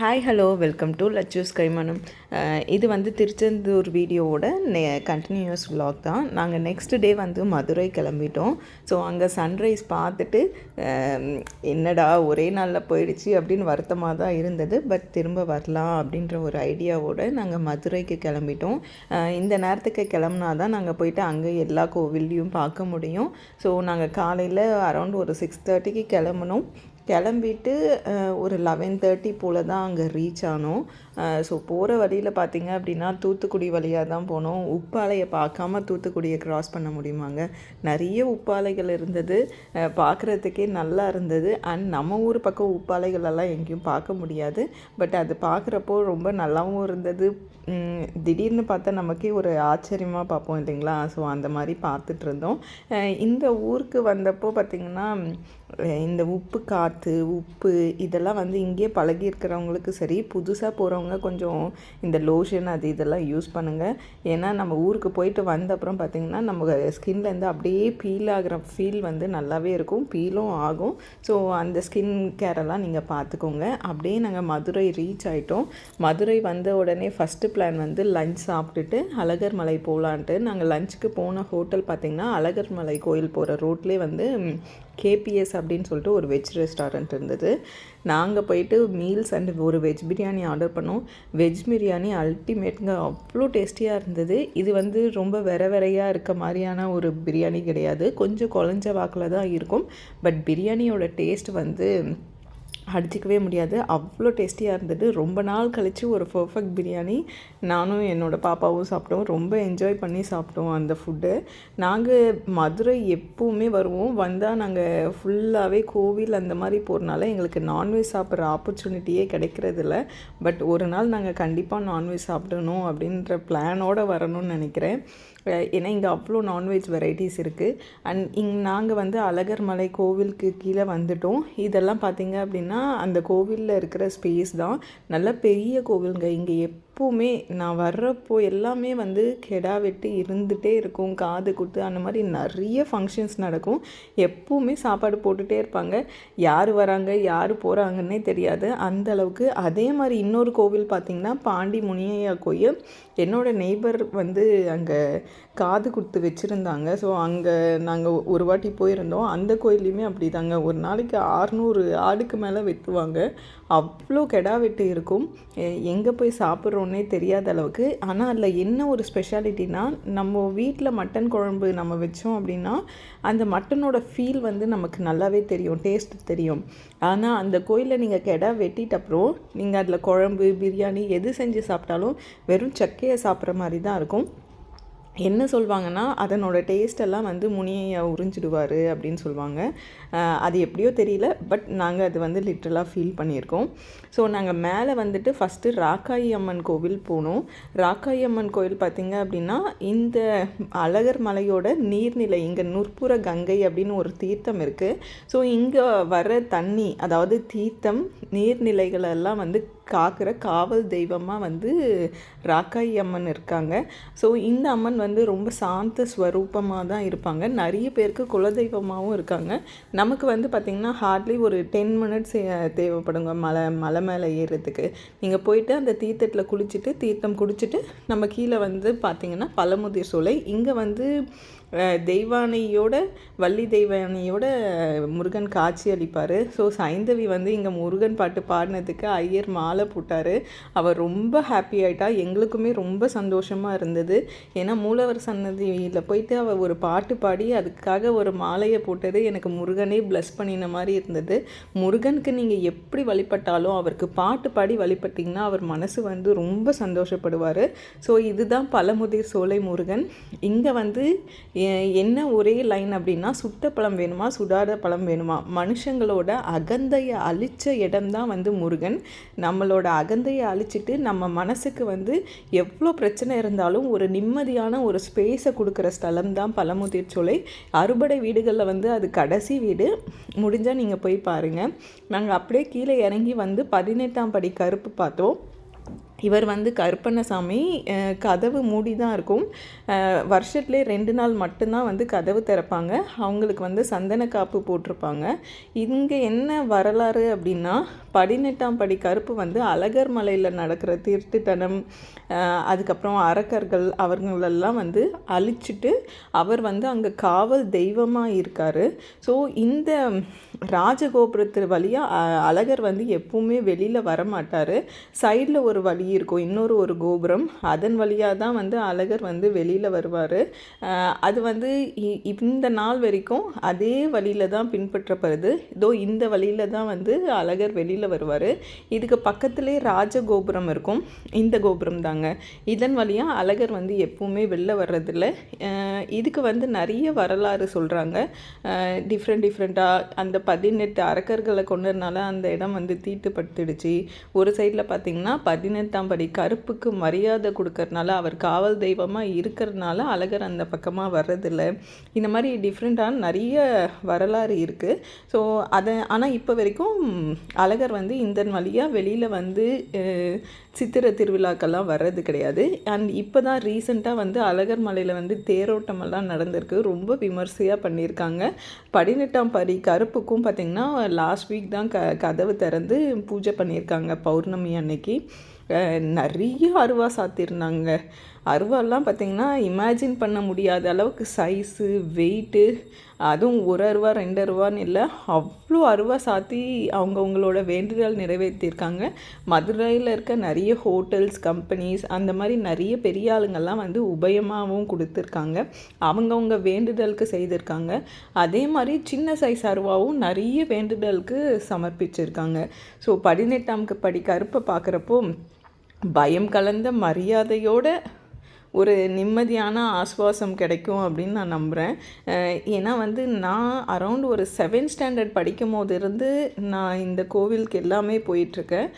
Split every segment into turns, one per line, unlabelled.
Hi hello welcome to Lachu's Kaimanam இது வந்து திருச்செந்தூர் வீடியோவோட நெ கண்டினியூஸ் விலாக் தான். நாங்கள் நெக்ஸ்ட் டே வந்து மதுரை கிளம்பிட்டோம். ஸோ அங்கே சன்ரைஸ் பார்த்துட்டு um, என்னடா ஒரே நாளில் போயிடுச்சு அப்படின்னு வருத்தமாக தான் இருந்தது. பட் திரும்ப வரலாம் அப்படின்ற ஒரு ஐடியாவோடு நாங்கள் மதுரைக்கு கிளம்பிட்டோம். Uh, இந்த நேரத்துக்கு கிளம்புனா தான் நாங்கள் போயிட்டு அங்கே எல்லா கோவில்லையும் பார்க்க முடியும். ஸோ நாங்கள் காலையில் அரௌண்ட் ஒரு சிக்ஸ் தேர்ட்டிக்கு கிளம்பணும் கிளம்பிட்டு ஒரு லெவன் தேர்ட்டி போல் தான் அங்கே ரீச் ஆனோம். ஸோ போகிற வழியில் பார்த்தீங்க அப்படின்னா தூத்துக்குடி வழியாக தான் போனோம். உப்பாலையை பார்க்காம தூத்துக்குடியை க்ராஸ் பண்ண முடியுமாங்க? நிறைய உப்பாலைகள் இருந்தது. பார்க்குறதுக்கே நல்லா இருந்தது. அண்ட் நம்ம ஊர் பக்கம் உப்பாலைகளெல்லாம் எங்கேயும் பார்க்க முடியாது. பட் அது பார்க்குறப்போ ரொம்ப நல்லாவும் இருந்தது. திடீர்னு பார்த்தா நமக்கே ஒரு ஆச்சரியமாக பார்ப்போம் இல்லைங்களா? ஸோ அந்த மாதிரி பார்த்துட்டு இருந்தோம். இந்த ஊருக்கு வந்தப்போ பார்த்திங்கன்னா இந்த உப்பு காற்று உப்பு இதெல்லாம் வந்து இங்கேயே பழகி இருக்கிறவங்களுக்கு சரி புதுசாக போகிறவங்க கொஞ்சம் இந்த லோஷன் அது இதெல்லாம் யூஸ் பண்ணுங்கள் ஏன்னா நம்ம ஊருக்கு போயிட்டு வந்த அப்புறம் பார்த்திங்கன்னா நம்ம ஸ்கின்லேருந்து அப்படியே பீல் ஆகிற ஃபீல் வந்து நல்லாவே இருக்கும் பீலும் ஆகும். ஸோ அந்த ஸ்கின் கேரெல்லாம் நீங்கள் பார்த்துக்கோங்க அப்படியே நாங்கள் மதுரை ரீச் ஆகிட்டோம் மதுரை வந்த உடனே ஃபஸ்ட்டு பிளான் வந்து லஞ்ச் சாப்பிட்டுட்டு அழகர் மலை போகலான்ட்டு நாங்கள் லஞ்சுக்கு போன ஹோட்டல் பார்த்திங்கன்னா அழகர் மலை கோயில் போகிற ரோட்லேயே வந்து கேபிஎஸ் அப்படின்னு சொல்லிட்டு ஒரு வெஜ் ரெஸ்டாரண்ட் இருந்தது. நாங்கள் போயிட்டு மீல்ஸ் அண்ட் ஒரு வெஜ் பிரியாணி ஆர்டர் பண்ணோம். வெஜ் பிரியாணி அல்டிமேட்டுங்க அவ்வளோ டேஸ்டியாக இருந்தது. இது வந்து ரொம்ப வெற வெறையாக இருக்க மாதிரியான ஒரு பிரியாணி கிடையாது. கொஞ்சம் குழஞ்ச வாக்கில் தான் இருக்கும். பட் பிரியாணியோட டேஸ்ட் வந்து அடிச்சிக்கவே முடியாது. அவ்வளோ டேஸ்டியாக இருந்தது. ரொம்ப நாள் கழித்து ஒரு பர்ஃபெக்ட் பிரியாணி நானும் என்னோடய பாப்பாவும் சாப்பிட்டோம். ரொம்ப என்ஜாய் பண்ணி சாப்பிட்டோம் அந்த ஃபுட்டு நாங்கள் மதுரை எப்போவுமே வருவோம். வந்தால் நாங்கள் ஃபுல்லாகவே கோவில் அந்த மாதிரி போகிறனால எங்களுக்கு நான்வெஜ் சாப்பிட்ற ஆப்பர்ச்சுனிட்டியே கிடைக்கிறதில்ல. பட் ஒரு நாள் நாங்கள் கண்டிப்பாக நான்வெஜ் சாப்பிடணும் அப்படின்ற பிளானோடு வரணும்னு நினைக்கிறேன். ஏன்னா இங்கே அவ்வளோ நான்வெஜ் வெரைட்டிஸ் இருக்குது அண்ட் இங் நாங்கள் வந்து அழகர் மலை கோவிலுக்கு கீழே வந்துட்டோம். இதெல்லாம் பார்த்தீங்க அப்படின்னா அந்த கோவிலில் இருக்கிற ஸ்பேஸ் தான் நல்ல பெரிய கோவிலுங்க. இங்கே எப்போவுமே நான் வர்றப்போ எல்லாமே வந்து கெடா வெட்டி இருந்துகிட்டே இருக்கும் காது குத்து அந்த மாதிரி நிறைய ஃபங்க்ஷன்ஸ் நடக்கும். எப்போவுமே சாப்பாடு போட்டுகிட்டே இருப்பாங்க. யார் வராங்க யார் போகிறாங்கன்னே தெரியாது. அந்த அளவுக்கு அதே மாதிரி இன்னொரு கோவில் பார்த்திங்கன்னா பாண்டி முனியையா கோயில். என்னோடய நெய்பர் வந்து அங்கே காது குத்து வச்சுருந்தாங்க. ஸோ அங்கே நாங்கள் ஒரு வாட்டி போயிருந்தோம். அந்த கோயிலையுமே அப்படி தாங்க ஒரு நாளைக்கு ஆறுநூறு ஆடுக்கு மேலே வெத்துவாங்க அவ்வளோ கெடா வெட்டு இருக்கும். எங்கே போய் சாப்பிட்றோன்னே தெரியாத அளவுக்கு. ஆனால் அதில் என்ன ஒரு ஸ்பெஷாலிட்டினா நம்ம வீட்டில் மட்டன் குழம்பு நம்ம வச்சோம் அப்படின்னா அந்த மட்டனோட ஃபீல் வந்து நமக்கு நல்லாவே தெரியும் டேஸ்ட் தெரியும். ஆனால் அந்த கோயிலில் நீங்கள் கெடா வெட்டிட்ட அப்புறம் நீங்கள் அதில் குழம்பு பிரியாணி எது செஞ்சு சாப்பிட்டாலும் வெறும் சக்கையை சாப்பிட்ற மாதிரி தான் இருக்கும். என்ன சொல்லுவாங்கன்னா அதனோட டேஸ்டெல்லாம் வந்து முனியையா உறிஞ்சிடுவார் அப்படின்னு சொல்லுவாங்க அது எப்படியோ தெரியல பட் நாங்கள் அது வந்து லிட்ரலாக ஃபீல் பண்ணியிருக்கோம். ஸோ நாங்கள் மேலே வந்துட்டு ஃபஸ்ட்டு ராக்காயி அம்மன் கோவில் போனோம். ராக்காயி அம்மன் கோவில் பார்த்திங்க அப்படின்னா இந்த அழகர் மலையோட நீர்நிலை இங்கே நுற்புற கங்கை அப்படின்னு ஒரு தீர்த்தம் இருக்குது ஸோ இங்கே வர தண்ணி அதாவது தீர்த்தம் நீர்நிலைகளெல்லாம் வந்து காக்கிற காவல் தெய்வமாக வந்து ராக்காயி அம்மன் இருக்காங்க. ஸோ இந்த அம்மன் வந்து ரொம்ப சாந்த ஸ்வரூபமாக தான் இருப்பாங்க. நிறைய பேருக்கு குலதெய்வமாகவும் இருக்காங்க. நமக்கு வந்து பார்த்திங்கன்னா ஹார்ட்லி ஒரு டென் மினிட்ஸ் தேவைப்படுங்க. மலை மலை மேலே ஏறுறதுக்கு. நீங்கள் போயிட்டு அந்த தீர்த்தத்தில் குளிச்சுட்டு தீர்த்தம் குடிச்சிட்டு நம்ம கீழே வந்து பார்த்திங்கன்னா பழமுதிர் சோலை. இங்கே வந்து தெய்வானையோட வள்ளி தெய்வானையோட முருகன் காட்சி அளிப்பார். ஸோ சைந்தவி வந்து இங்கே முருகன் பாட்டு பாடினதுக்கு ஐயர் மாலை போட்டார். அவர் ரொம்ப ஹாப்பி ஆகிட்டா எங்களுக்குமே ரொம்ப சந்தோஷமாக இருந்தது. ஏன்னா மூலவர் சன்னதியில் போயிட்டு அவர் ஒரு பாட்டு பாடி அதுக்காக ஒரு மாலையை போட்டது எனக்கு முருகனே ப்ளஸ் பண்ணின மாதிரி இருந்தது. முருகனுக்கு நீங்கள் எப்படி வழிபட்டாலும் அவருக்கு பாட்டு பாடி வழிபட்டிங்கன்னா அவர் மனசு வந்து ரொம்ப சந்தோஷப்படுவார். ஸோ இதுதான் பழமுதிர் சோலை முருகன். இங்கே வந்து என்ன ஒரே லைன் அப்படின்னா சுட்ட பழம் வேணுமா சுடாத பழம் வேணுமா? மனுஷங்களோட அகந்தையை அழிச்ச இடம்தான் வந்து முருகன். நம்மளோட அகந்தையை அழிச்சிட்டு நம்ம மனசுக்கு வந்து எவ்வளோ பிரச்சனை இருந்தாலும் ஒரு நிம்மதியான ஒரு ஸ்பேஸை கொடுக்குற ஸ்தலம் தான் பழமுதிர் சோலை அறுபடை வீடுகளில் வந்து அது கடைசி வீடு. முடிஞ்சால் நீங்கள் போய் பாருங்கள் நாங்கள் அப்படியே கீழே இறங்கி வந்து பதினெட்டாம் படி கருப்பு பார்த்தோம். இவர் வந்து கருப்பண்ணசாமி கதவு மூடி தான் இருக்கும் வருஷத்துலேயே ரெண்டு நாள் மட்டும்தான் வந்து கதவு திறப்பாங்க. அவங்களுக்கு வந்து சந்தன காப்பு போட்டிருப்பாங்க. இங்கே என்ன வரலாறு அப்படின்னா பதினெட்டாம் படி கருப்பு வந்து அழகர் மலையில் நடக்கிற தீர்த்தித்தனம் அதுக்கப்புறம் அரக்கர்கள் அவங்களெல்லாம் வந்து அழிச்சிட்டு அவர் வந்து அங்கே காவல் தெய்வமாக இருக்கார். ஸோ இந்த ராஜகோபுரத்து வழியாக அழகர் வந்து எப்பவுமே வெளியில் வரமாட்டார். சைடில் ஒரு வழி இருக்கும் இன்னொரு ஒரு கோபுரம். அதன் வழியாக தான் வந்து அழகர் வந்து வெளியில் வருவார். அது வந்து இ- இந்த நாள் வரைக்கும் அதே வழியில் தான் பின்பற்றப்படுது. இதோ இந்த வழியில் தான் வந்து அழகர் வெளியில் வருவார். இதுக்கு பக்கத்துலேயே ராஜகோபுரம் இருக்கும். இந்த கோபுரம் தாங்க. இதன் வழியாக அழகர் வந்து எப்பவுமே வெளில வர்றதில்ல. இதுக்கு வந்து நிறைய வரலாறு சொல்கிறாங்க டிஃப்ரெண்ட் டிஃப்ரெண்ட்டாக அந்த பதினெட்டு அரக்கர்களை கொண்டதுனால அந்த இடம் வந்து தீட்டுப்பட்டுடுச்சு. ஒரு சைடில் பார்த்தீங்கன்னா பதினெட்டாம் படி கருப்புக்கு மரியாதை கொடுக்கறனால அவர் காவல் தெய்வமாக இருக்கிறதுனால அழகர் அந்த பக்கமாக வர்றதில்ல. இந்த மாதிரி டிஃப்ரெண்ட்டான நிறைய வரலாறு இருக்குது ஸோ அதை ஆனால் இப்போ வரைக்கும் அழகர் வந்து இந்த வழியாக வெளியில் வந்து சித்திர சித்திரை திருவிழாக்கெல்லாம் வர்றது கிடையாது. அண்ட் இப்போ தான் ரீசெண்டாக வந்து அழகர் மலையில் வந்து தேரோட்டமெல்லாம் நடந்திருக்கு. ரொம்ப விமர்சையாக பண்ணியிருக்காங்க. பதினெட்டாம் படி கருப்புக்கும் பார்த்திங்கன்னா லாஸ்ட் வீக் தான் க கதவு திறந்து பூஜை பண்ணியிருக்காங்க பௌர்ணமி அன்னைக்கு. நிறைய அருவா சாத்தியிருந்தாங்க அருவாலாம் பார்த்திங்கன்னா இமேஜின் பண்ண முடியாத அளவுக்கு சைஸு வெயிட்டு அதுவும் ஒரு அருவா ரெண்டு அருவான்னு இல்லை. அவ்வளோ அருவா சாத்தி அவங்கவுங்களோட வேண்டுதல் நிறைவேற்றியிருக்காங்க மதுரையில் இருக்க நிறைய ஹோட்டல்ஸ் கம்பெனிஸ் அந்த மாதிரி நிறைய பெரிய ஆளுங்கள்லாம் வந்து உபயமாகவும் கொடுத்துருக்காங்க. அவங்கவுங்க வேண்டுதலுக்கு செய்திருக்காங்க. அதே மாதிரி சின்ன சைஸ் அருவாவும் நிறைய வேண்டுதலுக்கு சமர்ப்பிச்சிருக்காங்க. ஸோ பதினெட்டாம் படி கருப்பை பார்க்குறப்போ பயம் கலந்த மரியாதையோட ஒரு நிம்மதியான ஆஸ்வாசம் கிடைக்கும் அப்படின்னு நான் நம்புகிறேன் ஏன்னா வந்து நான் அரௌண்ட் ஒரு செவன்த் ஸ்டாண்டர்ட் படிக்கும் போது இருந்து நான் இந்த கோவிலுக்கு எல்லாமே போயிட்டுருக்கேன்.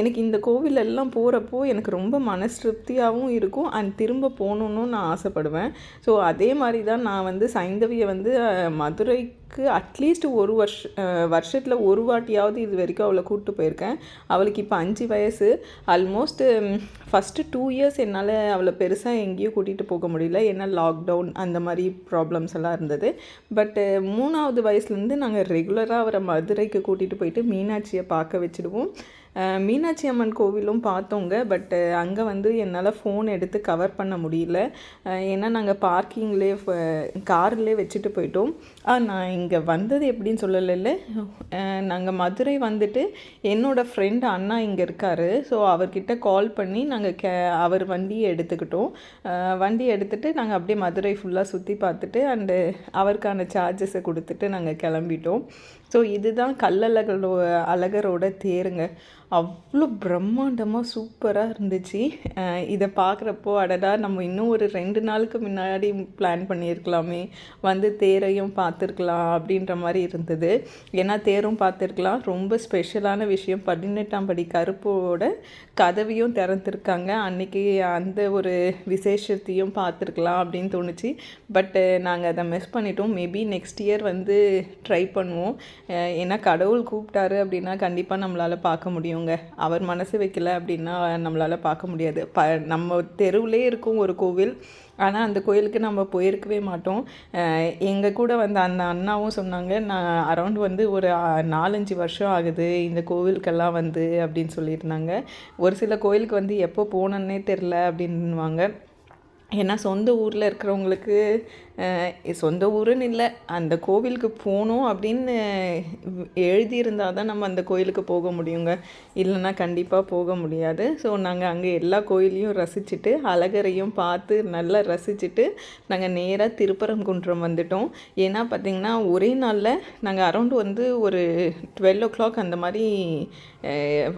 எனக்கு இந்த கோவில் எல்லாம் போகிறப்போ எனக்கு ரொம்ப மனசு திருப்தியாகவும் இருக்கும். அண்ட் திரும்ப போகணுன்னு நான் ஆசைப்படுவேன். ஸோ அதே மாதிரி தான் நான் வந்து சைந்தவியை வந்து மதுரை அவளுக்கு அட்லீஸ்ட் ஒரு வருஷ வருஷத்தில் ஒரு வாட்டியாவது இது வரைக்கும் அவளை கூப்பிட்டு போயிருக்கேன். அவளுக்கு இப்போ அஞ்சு வயசு. ஆல்மோஸ்ட் ஃபஸ்ட்டு டூ இயர்ஸ் என்னால் அவளை பெருசாக எங்கேயும் கூட்டிகிட்டு போக முடியல. ஏன்னா லாக்டவுன் அந்த மாதிரி ப்ராப்ளம்ஸ் எல்லாம் இருந்தது. பட்டு மூணாவது வயசுலேருந்து நாங்கள் ரெகுலராக அவரை மதுரைக்கு கூட்டிகிட்டு போயிட்டு மீனாட்சியை பார்க்க வச்சுடுவோம். மீனாட்சி அம்மன் கோவிலும் பார்த்தோங்க. பட் அங்கே வந்து என்னால் ஃபோன் எடுத்து கவர் பண்ண முடியல. ஏன்னா நாங்கள் பார்க்கிங்லேயே கார்லேயே வச்சுட்டு போயிட்டோம். நான் இங்கே வந்தது எப்படின்னு சொல்லலைல்ல. நாங்கள் மதுரை வந்துட்டு என்னோடய ஃப்ரெண்டு அண்ணா இங்கே இருக்கார். ஸோ அவர்கிட்ட கால் பண்ணி நாங்கள் கே அவர் வண்டியை எடுத்துக்கிட்டோம். வண்டி எடுத்துகிட்டு நாங்கள் அப்படியே மதுரை ஃபுல்லாக சுற்றி பார்த்துட்டு அண்டு அவருக்கான சார்ஜஸை கொடுத்துட்டு நாங்கள் கிளம்பிட்டோம். ஸோ இதுதான் கல்லழகலோ அழகரோட தேருங்க. அவ்வளோ பிரம்மாண்டமாக சூப்பராக இருந்துச்சு. இதை பார்க்குறப்போ அடடா நம்ம இன்னும் ஒரு ரெண்டு நாளுக்கு முன்னாடி பிளான் பண்ணியிருக்கலாமே. வந்து தேரையும் பார்த்துருக்கலாம் அப்படின்ற மாதிரி இருந்தது. ஏன்னா தேரும் பார்த்துருக்கலாம் ரொம்ப ஸ்பெஷலான விஷயம். பதினெட்டாம் படி கருப்போட கதவையும் திறந்துருக்காங்க. அன்னைக்கு அந்த ஒரு விசேஷத்தையும் பார்த்துருக்கலாம் அப்படின்னு தோணுச்சு. பட்டு நாங்கள் அதை மிஸ் பண்ணிட்டோம். மேபி நெக்ஸ்ட் இயர் வந்து ட்ரை பண்ணுவோம். ஏன்னா கடவுள் கூப்பிட்டாரு அப்படின்னா கண்டிப்பாக நம்மளால் பார்க்க முடியுங்க. அவர் மனசு வைக்கல அப்படின்னா நம்மளால் பார்க்க முடியாது. ப நம்ம தெருவிலே இருக்கும் ஒரு கோவில். ஆனால் அந்த கோயிலுக்கு நம்ம போயிருக்கவே மாட்டோம். எங்கள் கூட வந்து அந்த அண்ணாவும் சொன்னாங்க நான் அரௌண்ட் வந்து ஒரு நாலஞ்சு வருஷம் ஆகுது இந்த கோவிலுக்கெல்லாம் வந்து அப்படின்னு சொல்லியிருந்தாங்க. ஒரு சில கோயிலுக்கு வந்து எப்போ போனேன்னே தெரில அப்படின்வாங்க ஏன்னா சொந்த ஊரில் இருக்கிறவங்களுக்கு சொந்த ஊருன்னு இல்லை அந்த கோவிலுக்கு போகணும் அப்படின்னு எழுதியிருந்தால் தான் நம்ம அந்த கோயிலுக்கு போக முடியுங்க. இல்லைன்னா கண்டிப்பாக போக முடியாது. ஸோ நாங்கள் அங்கே எல்லா கோயிலையும் ரசிச்சுட்டு அழகரையும் பார்த்து நல்லா ரசிச்சுட்டு நாங்கள் நேராக திருப்பரங்குன்றம் வந்துட்டோம். ஏன்னா பார்த்திங்கன்னா ஒரே நாளில் நாங்கள் அரௌண்ட் வந்து ஒரு டுவெல் ஓ கிளாக் அந்த மாதிரி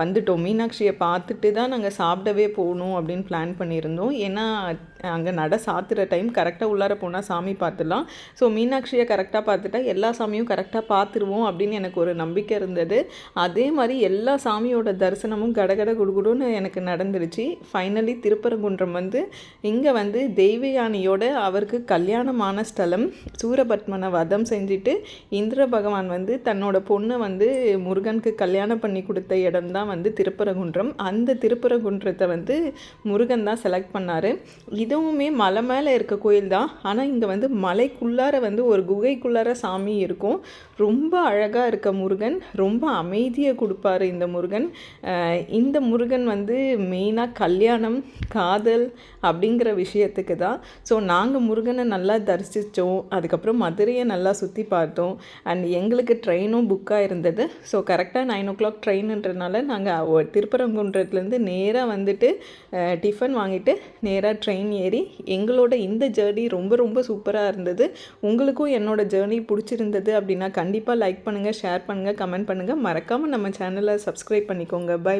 வந்துட்டோம். மீனாட்சியை பார்த்துட்டு தான் நாங்கள் சாப்பிடவே போகணும் அப்படின்னு பிளான் பண்ணியிருந்தோம். ஏன்னா அங்கே நட சாத்துற டைம் கரெக்டாக உள்ளார போனால் சாமி பார்த்துடலாம். ஸோ மீனாட்சியை கரெக்டாக பார்த்துட்டா எல்லா சாமியும் கரெக்டாக பார்த்துருவோம் அப்படின்னு எனக்கு ஒரு நம்பிக்கை இருந்தது. அதே மாதிரி எல்லா சாமியோட தரிசனமும் கடகட குடுகுடுன்னு எனக்கு நடந்துருச்சு. ஃபைனலி திருப்பரங்குன்றம் வந்து இங்கே வந்து தெய்வயானியோட அவருக்கு கல்யாணமான ஸ்தலம் சூரபத்மனை வதம் செஞ்சுட்டு இந்திர பகவான் வந்து தன்னோட பொண்ணை வந்து முருகனுக்கு கல்யாணம் பண்ணி கொடுத்த இடம் தான் வந்து திருப்பரங்குன்றம். அந்த திருப்பரங்குன்றத்தை வந்து முருகன் தான் செலக்ட் பண்ணார். இது இதுவுமே மலை மேலே இருக்க கோயில் தான். ஆனால் இங்கே வந்து மலைக்குள்ளார வந்து ஒரு குகைக்குள்ளார சாமி இருக்கும். ரொம்ப அழகாக இருக்க முருகன். ரொம்ப அமைதியை கொடுப்பாரு இந்த முருகன். இந்த முருகன் வந்து மெயினாக கல்யாணம் காதல் அப்படிங்கிற விஷயத்துக்கு தான். ஸோ நாங்கள் முருகனை நல்லா தரிசித்தோம் அதுக்கப்புறம் மதுரையை நல்லா சுற்றி பார்த்தோம். அண்ட் எங்களுக்கு ட்ரெயினும் புக்காக இருந்தது ஸோ கரெக்டாக நைன் ஓ கிளாக் ட்ரெயின்ன்றனால நாங்கள் திருப்பரங்குன்றத்துலேருந்து நேராக வந்துட்டு டிஃபன் வாங்கிட்டு நேராக ட்ரெயின் ஏறி எங்களோட இந்த ஜேர்னி ரொம்ப ரொம்ப சூப்பராக இருந்தது. உங்களுக்கும் என்னோடய ஜேர்னி பிடிச்சிருந்தது அப்படின்னா கண்டிப்பாக லைக் பண்ணுங்கள் ஷேர் பண்ணுங்கள் கமெண்ட் பண்ணுங்கள் மறக்காமல் நம்ம சேனலை சப்ஸ்கிரைப் பண்ணிக்கோங்க. பை